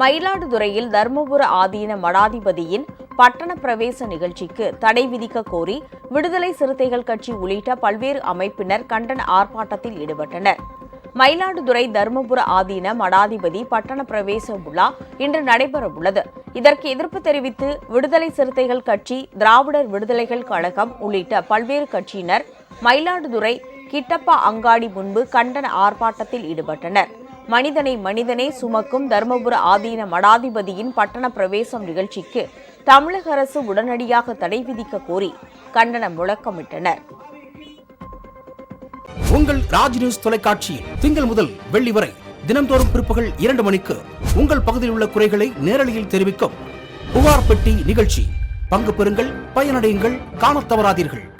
மயிலாடுதுறையில் தர்மபுர ஆதீன மடாதிபதியின் பட்டண பிரவேச நிகழ்ச்சிக்கு தடை விதிக்க கோரி விடுதலை சிறுத்தைகள் கட்சி உள்ளிட்ட பல்வேறு அமைப்பினர் கண்டன ஆர்ப்பாட்டத்தில் ஈடுபட்டனர். மயிலாடுதுறை தர்மபுர ஆதீன மடாதிபதி பட்டண பிரவேச விழா இன்று நடைபெறவுள்ளது. இதற்கு எதிர்ப்பு தெரிவித்து விடுதலை சிறுத்தைகள் கட்சி திராவிடர் விடுதலைகள் கழகம் உள்ளிட்ட பல்வேறு கட்சியினர் மயிலாடுதுறை கிட்டப்பா அங்காடி முன்பு கண்டன ஆர்ப்பாட்டத்தில் ஈடுபட்டனர். மனிதனை மனிதனே சுமக்கும் தர்மபுர ஆதீன மடாதிபதியின் பட்டண பிரவேசம் நிகழ்ச்சிக்கு தமிழக அரசு உடனடியாக தடை விதிக்க கோரி கண்டன முழக்கமிட்டனர். உங்கள் ராஜ் நியூஸ் தொலைக்காட்சியில் திங்கள் முதல் வெள்ளி வரை தினந்தோறும் பிற்பகல் இரண்டு மணிக்கு உங்கள் பகுதியில் உள்ள குறைகளை நேரலையில் தெரிவிக்கும் புகார் பெட்டி நிகழ்ச்சி. பங்கு பெறுங்கள் பயனடையுங்கள் காணத் தவறாதீர்கள்.